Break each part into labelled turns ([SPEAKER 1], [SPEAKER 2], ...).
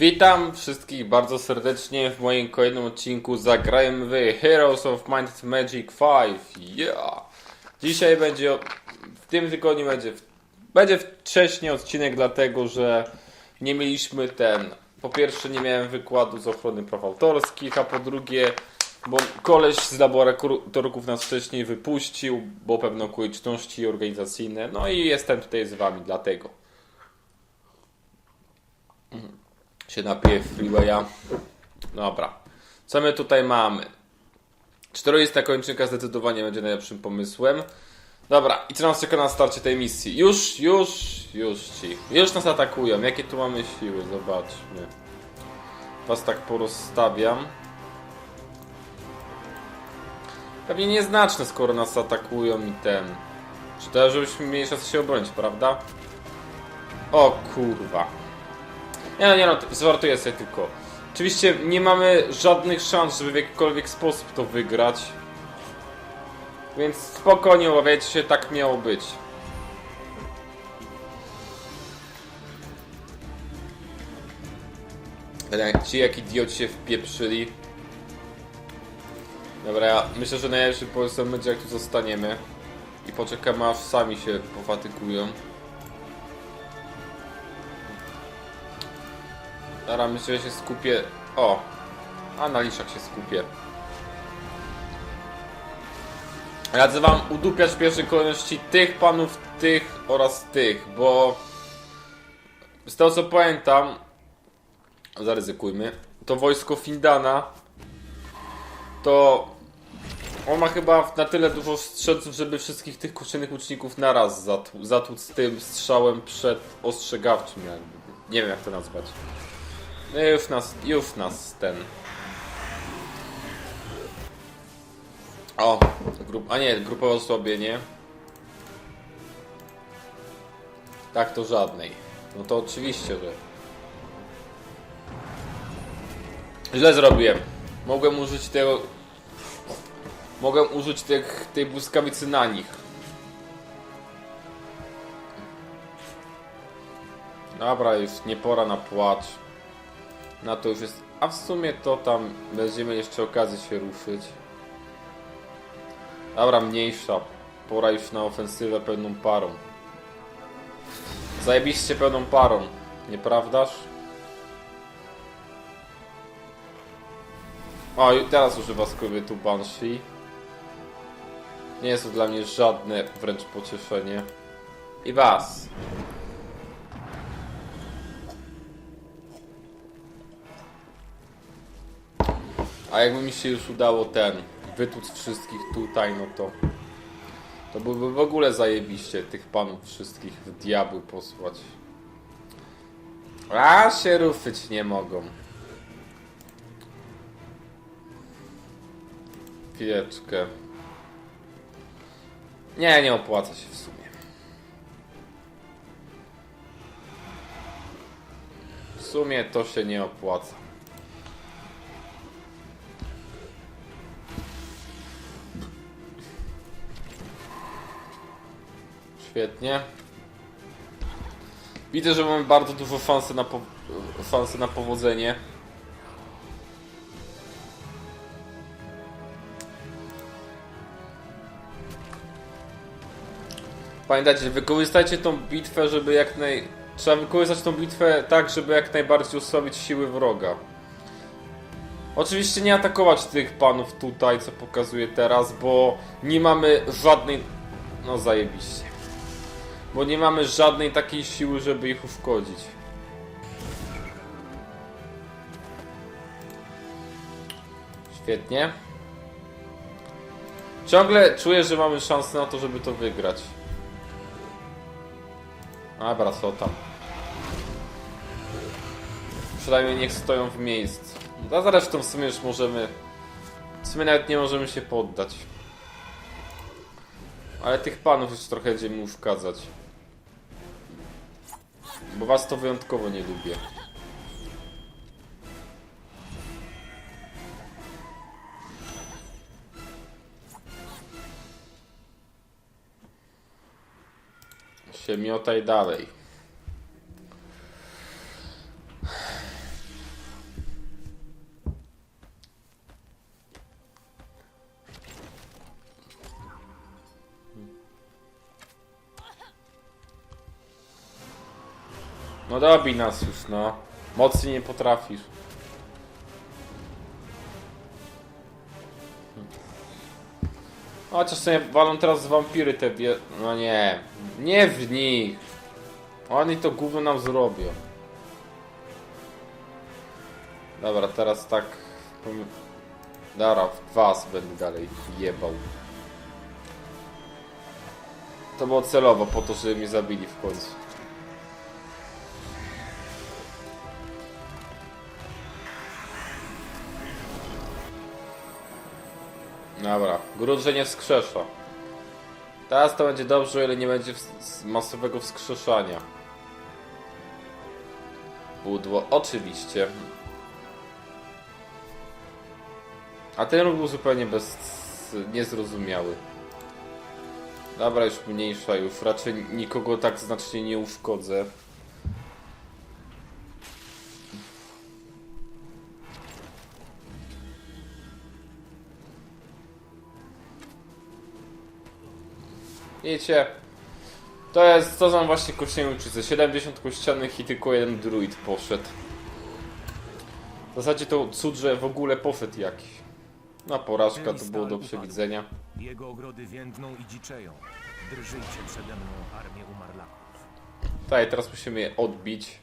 [SPEAKER 1] Witam wszystkich bardzo serdecznie w moim kolejnym odcinku Zagrajmy w Heroes of Might and Magic 5. Yeah! Dzisiaj będzie, w tym tygodniu będzie, będzie wcześniej odcinek, dlatego że nie mieliśmy ten, po pierwsze nie miałem wykładu z ochrony praw autorskich, a po drugie, bo koleś z laboratoriów nas wcześniej wypuścił, bo pewne okoliczności organizacyjne, no i jestem tutaj z wami dlatego. Się napiję freewaya. Dobra. Co my tutaj mamy? Czteroista kończynka zdecydowanie będzie najlepszym pomysłem. Dobra, i co nas czeka na starcie tej misji? Już, już, już ci. Już nas atakują. Jakie tu mamy siły? Zobaczmy. Was tak porozstawiam. Pewnie nieznaczne, skoro nas atakują i ten. Czy to, żebyśmy mieli czas się obronić, prawda? O kurwa. Nie no, nie no, zwartuję sobie tylko. Oczywiście nie mamy żadnych szans, żeby w jakikolwiek sposób to wygrać. Więc spokojnie obawiajcie się, tak miało być. Ale Ci jak idioci się wpieprzyli. Dobra, myślę, że najlepszy pomysł będzie jak tu zostaniemy. I poczekamy aż sami się pofatykują. Dobra, myślę, że się skupię. O! A na liszach się skupię. Radzę wam udupiać w pierwszej kolejności tych panów, tych oraz tych, bo z tego co pamiętam, zaryzykujmy, to wojsko Findana to on ma chyba na tyle dużo strzelców, żeby wszystkich tych kuszynnych łuczników naraz zatł- zatłuc tym strzałem przed ostrzegawczym jakby. Nie wiem jak to nazwać. No już nas, już nas ten. O, grup, a nie, grupowe osłabienie. Tak, to żadnej. No to oczywiście, że. Źle zrobiłem. Mogłem użyć tego. Mogłem użyć tych, tej błyskawicy na nich. Dobra, już nie pora na płacz. Na to już jest. A w sumie to tam będziemy jeszcze okazję się ruszyć. Dobra, mniejsza. Pora już na ofensywę pełną parą. Zajebiście pełną parą, nieprawdaż? O, teraz używa tu Banshee. Nie jest to dla mnie żadne wręcz pocieszenie. I was. A jakby mi się już udało ten wytłuc wszystkich tutaj, no to to byłby w ogóle zajebiście tych panów wszystkich w diabły posłać. A się ruszyć nie mogą. Chwileczkę. Nie, nie opłaca się w sumie. W sumie to się nie opłaca. Świetnie. Widzę, że mamy bardzo dużo szansy na, po... szansy na powodzenie. Pamiętajcie, wykorzystajcie tą bitwę, żeby jak naj... Trzeba wykorzystać tą bitwę tak, żeby jak najbardziej osłabić siły wroga. Oczywiście nie atakować tych panów tutaj, co pokazuję teraz, bo nie mamy żadnej... No zajebiście. Bo nie mamy żadnej takiej siły, żeby ich uszkodzić. Świetnie. Ciągle czuję, że mamy szansę na to, żeby to wygrać. Dobra, co tam. Przynajmniej niech stoją w miejscu. A zresztą w sumie już możemy... W sumie nawet nie możemy się poddać. Ale tych panów już trochę będzie mi uszkadzać. Bo was to wyjątkowo nie lubię. Się miotaj dalej. No nas już, no. Mocniej nie potrafisz. Chociaż sobie walą teraz z wampiry te bie... No nie. Nie w nich. Oni to gówno nam zrobią. Dobra, teraz tak... Dobra, w was będę dalej jebał. To było celowo, po to, żeby mnie zabili w końcu. Dobra, grunt, że nie wskrzesza. Teraz to będzie dobrze, ile nie będzie masowego wskrzeszania. Pudło, oczywiście. A ten ruch był zupełnie bez... niezrozumiały. Dobra, już mniejsza, już raczej nikogo tak znacznie nie uszkodzę. Wiecie, to jest, to są właśnie kościelne uczyce. 70 kościelnych i tylko jeden druid poszedł. W zasadzie to cud, że w ogóle poszedł jakiś. No porażka to było do przewidzenia.
[SPEAKER 2] Jego ogrody więdną i dziczeją. Drżyjcie przede mną, armię umarlaków.
[SPEAKER 1] Tak, teraz musimy je odbić.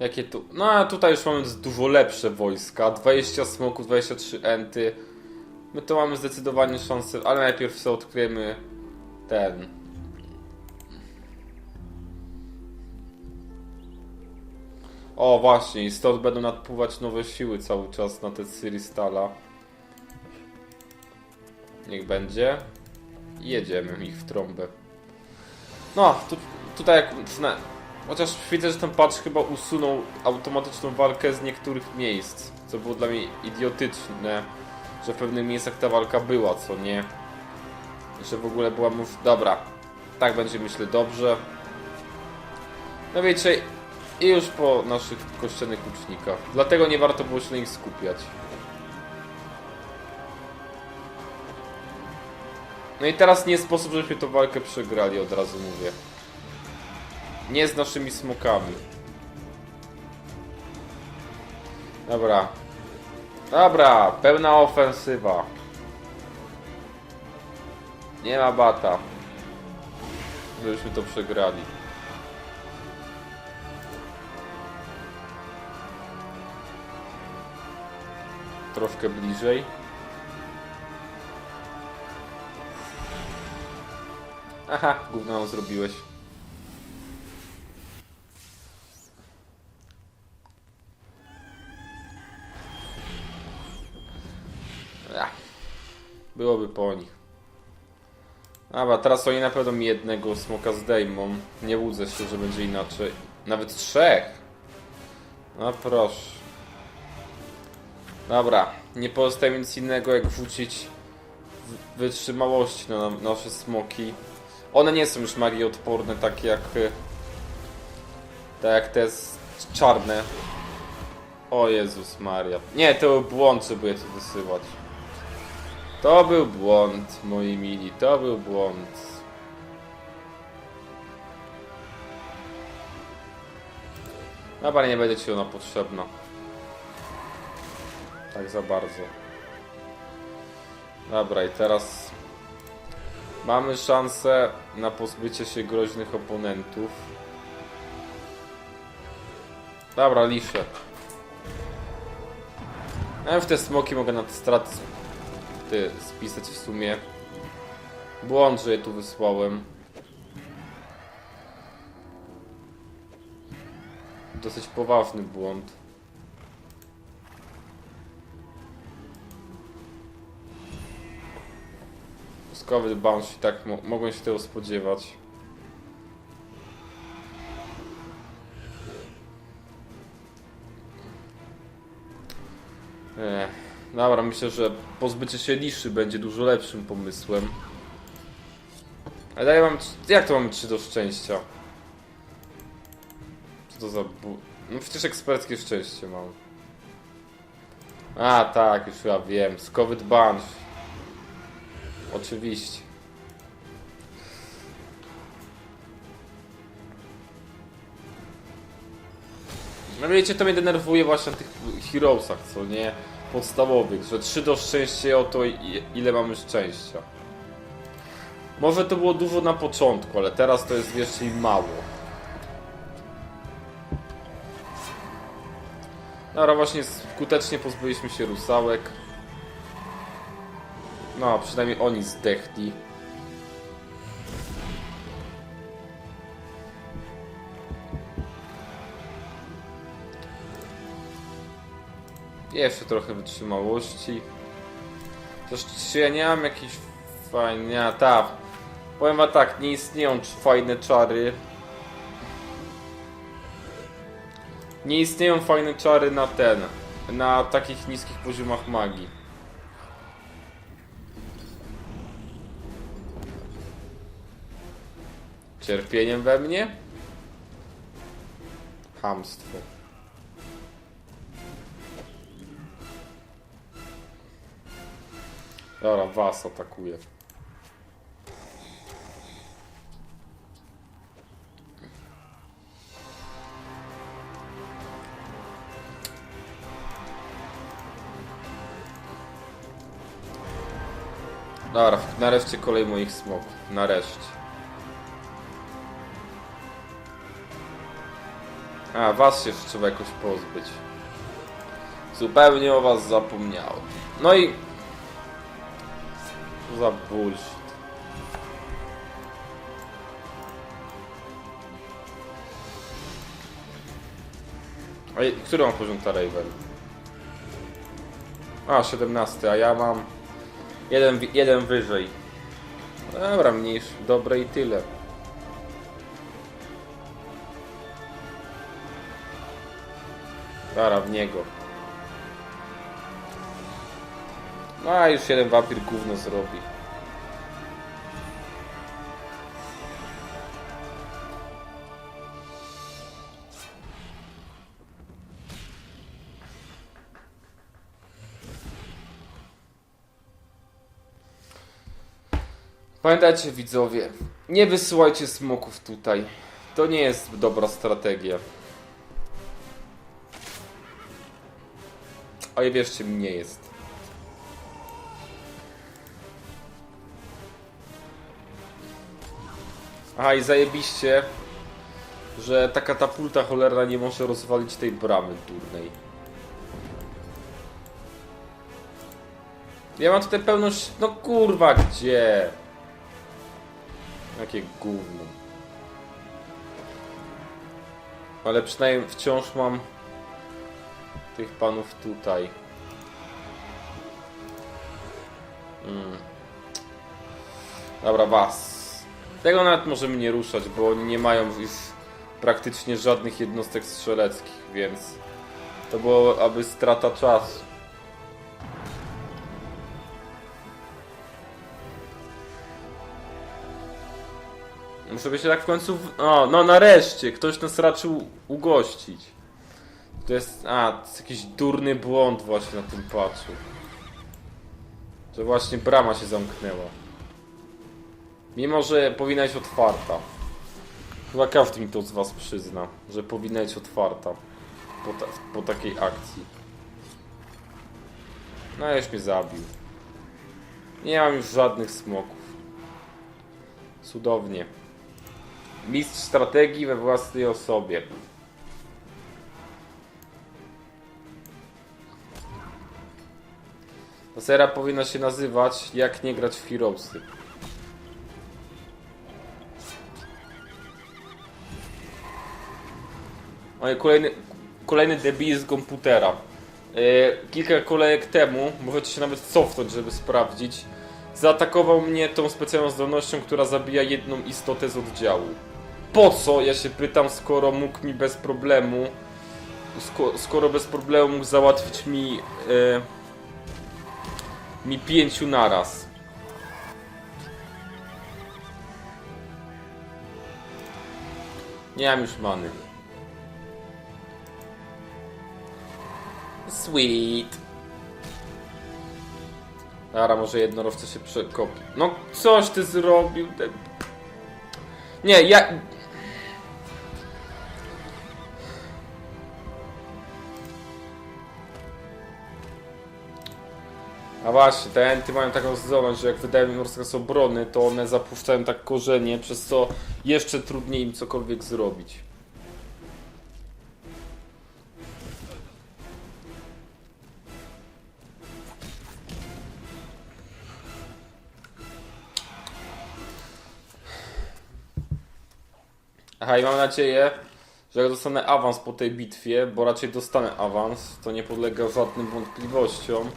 [SPEAKER 1] Jakie tu... No a tutaj już mamy dużo lepsze wojska. 20 smoków, 23 enty. My to mamy zdecydowanie szansę, ale najpierw sobie odkryjemy ten... O właśnie, i stąd będą nadpływać nowe siły cały czas na te Cyristala. Niech będzie. Jedziemy ich w trąbę. No, tu, tutaj jak... Chociaż widzę, że ten patch chyba usunął automatyczną walkę z niektórych miejsc. Co było dla mnie idiotyczne. Że w pewnych miejscach ta walka była, co nie. Że w ogóle była mów... Dobra. Tak będzie myślę dobrze. No wiecie, i już po naszych kościelnych łucznikach. Dlatego nie warto było się na nich skupiać. No i teraz nie sposób, żebyśmy tą walkę przegrali, od razu mówię. Nie z naszymi smokami. Dobra. Dobra, pełna ofensywa. Nie ma bata. Żebyśmy to przegrali. troszkę bliżej. Aha, gówno zrobiłeś. Po nich. Dobra, teraz oni na pewno mi jednego smoka zdejmą. Nie łudzę się, że będzie inaczej. Nawet trzech. No proszę. Dobra, nie pozostaje nic innego jak wrzucić wytrzymałości na na nasze smoki. One nie są już magii odporne, takie jak y, tak jak te czarne. O Jezus Maria. Nie, to błąd, żeby je tu wysyłać. To był błąd, moi mili, to był błąd. Dobra, nie będzie ci ona potrzebna. Tak za bardzo. Dobra, i teraz mamy szansę na pozbycie się groźnych oponentów. Dobra, liszę. Ja w te smoki mogę na te straty sp- ty, spisać w sumie. Błąd, że je tu wysłałem. Dosyć poważny błąd. Skowy Banshee, tak mo mogłem się tego spodziewać. Dobra, myślę, że pozbycie się liszy będzie dużo lepszym pomysłem. Ale ja mam... Jak to mamy 3 do szczęścia? Co to za... Bu... No przecież eksperckie szczęście mam. A, tak, już ja wiem. Scovet Bunch. Oczywiście. No wiecie, to mnie denerwuje właśnie na tych Heroesach, co nie? Podstawowych, że 3 do szczęścia o to ile mamy szczęścia. Może to było dużo na początku, ale teraz to jest jeszcze i mało. Dobra, właśnie skutecznie pozbyliśmy się rusałek. No, przynajmniej oni zdechli. Jeszcze trochę wytrzymałości. Chociaż czy ja nie mam jakichś fajnie... Tak. Powiem wam tak, nie istnieją fajne czary. Nie istnieją fajne czary na ten. Na takich niskich poziomach magii. Cierpieniem we mnie? Hamstwo. Dobra, was atakuje. Dobra, nareszcie kolej moich smoków. Nareszcie. A, was się trzeba jakoś pozbyć. Zupełnie o was zapomniałem. No i... Co za bullshit. A który mam poziom ta Raven? A, 17, a ja mam jeden, jeden wyżej. Dobra, mniejszy, dobre i tyle. Dobra, w niego. A już jeden wampir gówno zrobi. Pamiętajcie widzowie, nie wysyłajcie smoków tutaj. To nie jest dobra strategia. A wierzcie mi, nie jest. Aha, i zajebiście, że ta katapulta cholerna nie może rozwalić tej bramy durnej. Ja mam tutaj pełność... No kurwa, gdzie? Jakie gówno. Ale przynajmniej wciąż mam tych panów tutaj. Mm. Dobra, was. Tego nawet możemy nie ruszać, bo oni nie mają już praktycznie żadnych jednostek strzeleckich, więc to było aby strata czasu. Muszę by się tak w końcu. O, no nareszcie! Ktoś nas raczył ugościć. To jest. A, to jest jakiś durny błąd właśnie na tym patchu. Że właśnie brama się zamknęła. Mimo, że powinna być otwarta. Chyba każdy mi to z was przyzna, że powinna być otwarta. Po, ta, po takiej akcji. No już mnie zabił. Nie mam już żadnych smoków. Cudownie. Mistrz strategii we własnej osobie. Ta seria powinna się nazywać Jak nie grać w Heroesy. Kolejny, kolejny debil z komputera. E, kilka kolejek temu, możecie się nawet cofnąć, żeby sprawdzić, zaatakował mnie tą specjalną zdolnością, która zabija jedną istotę z oddziału. Po co, ja się pytam, skoro mógł mi bez problemu, sko, skoro bez problemu mógł załatwić mi, e, mi pięciu naraz. Nie mam już many. Sweet. Dobra, może jednorożce się przekopi. No coś ty zrobił. Ten... Nie, ja... A właśnie, te enty mają taką zdolność, że jak wydają im rozkaz obrony, to one zapuszczają tak korzenie, przez co jeszcze trudniej im cokolwiek zrobić. Aha, i mam nadzieję, że jak dostanę awans po tej bitwie, bo raczej dostanę awans, to nie podlega żadnym wątpliwościom,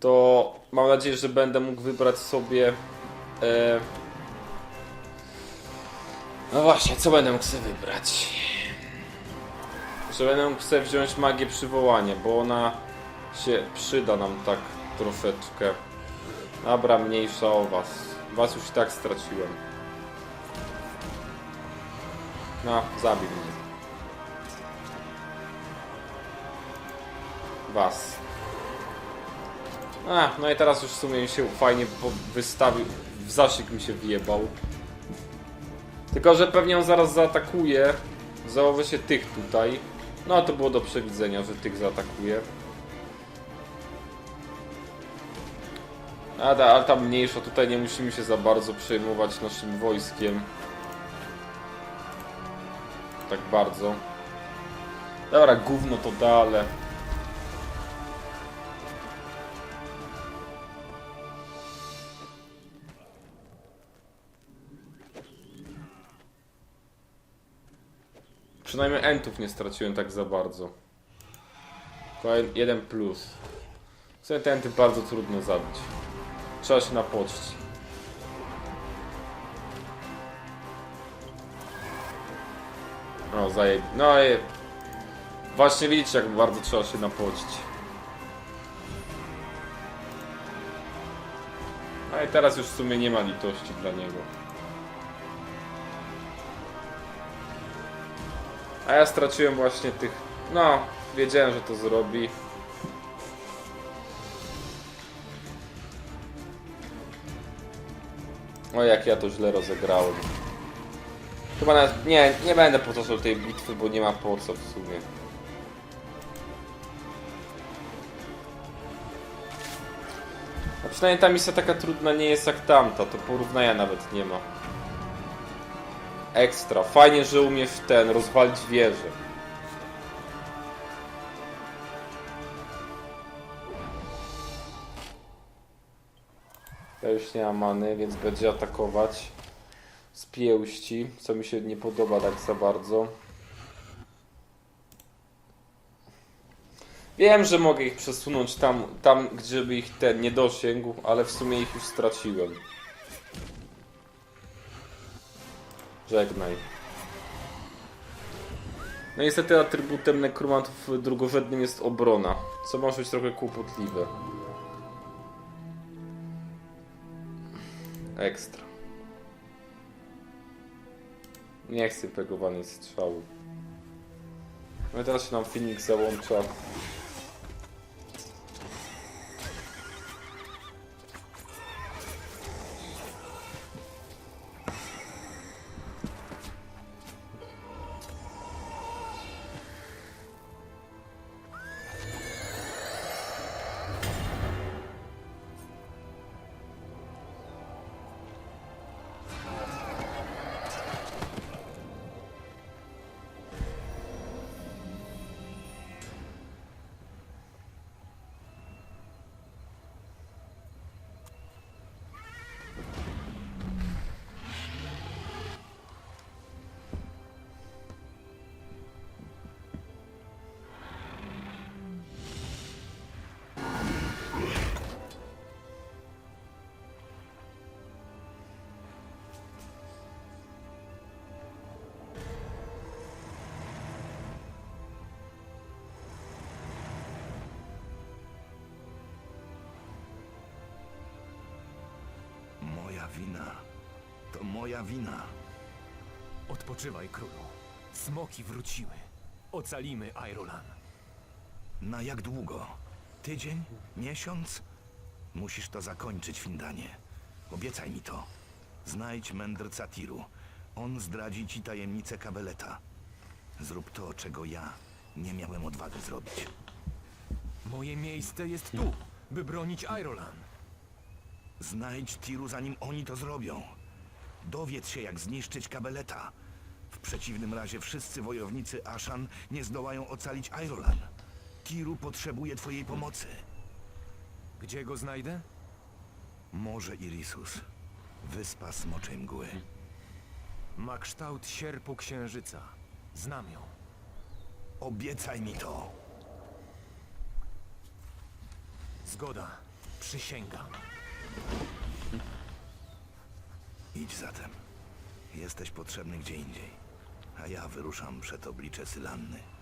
[SPEAKER 1] to mam nadzieję, że będę mógł wybrać sobie. E... No właśnie, co będę mógł sobie wybrać? Że będę mógł sobie wziąć magię przywołania, bo ona się przyda nam tak troszeczkę. Dobra, mniejsza o was. Was już i tak straciłem. No, zabij mnie. Was. A, no i teraz już w sumie mi się fajnie wystawił, w zasięg mi się wjebał. Tylko, że pewnie on zaraz zaatakuje. Założę się tych tutaj. No to było do przewidzenia, że tych zaatakuje. A, ale ta mniejsza, tutaj nie musimy się za bardzo przejmować naszym wojskiem. Tak bardzo. Dobra, gówno to da, ale... Przynajmniej entów nie straciłem tak za bardzo. Kolejny jeden plus. W sumie te enty bardzo trudno zabić. Trzeba się napoczcić. No, zajeb... No i... Właśnie widzicie, jak bardzo trzeba się napocić. No i teraz już w sumie nie ma litości dla niego. A ja straciłem właśnie tych... No, wiedziałem, że to zrobi. O, jak ja to źle rozegrałem. Chyba nawet... Nie, nie będę powtarzał tej bitwy, bo nie ma po co w sumie. A przynajmniej ta misja taka trudna nie jest jak tamta, to porównania nawet nie ma. Ekstra. Fajnie, że umiesz ten, rozwalić wieżę. Ja już nie mam many, więc będzie atakować z pięści, co mi się nie podoba tak za bardzo. Wiem, że mogę ich przesunąć tam, tam gdzie by ich ten nie dosięgł, ale w sumie ich już straciłem. Żegnaj. No niestety atrybutem nekromantów drugorzędnym jest obrona, co może być trochę kłopotliwe. Ekstra. Nie chcę pegowanej strzały. No i teraz się nam Phoenix załącza.
[SPEAKER 3] Moja wina.
[SPEAKER 2] Odpoczywaj, królu. Smoki wróciły. Ocalimy Irolan.
[SPEAKER 3] Na jak długo? Tydzień? Miesiąc? Musisz to zakończyć, Findanie. Obiecaj mi to. Znajdź mędrca Tiru. On zdradzi ci tajemnicę Kabeleta. Zrób to, czego ja nie miałem odwagi zrobić.
[SPEAKER 2] Moje miejsce jest tu, by bronić Irolan.
[SPEAKER 3] Znajdź Tiru, zanim oni to zrobią. Dowiedz się, jak zniszczyć Kabeleta. W przeciwnym razie wszyscy wojownicy Ashan nie zdołają ocalić Irolan. Tiru potrzebuje twojej pomocy.
[SPEAKER 2] Gdzie go znajdę?
[SPEAKER 3] Morze Irisus. Wyspa Smoczej Mgły.
[SPEAKER 2] Ma kształt sierpu księżyca. Znam ją.
[SPEAKER 3] Obiecaj mi to.
[SPEAKER 2] Zgoda. Przysięgam.
[SPEAKER 3] Idź zatem. Jesteś potrzebny gdzie indziej. A ja wyruszam przed oblicze Sylanny.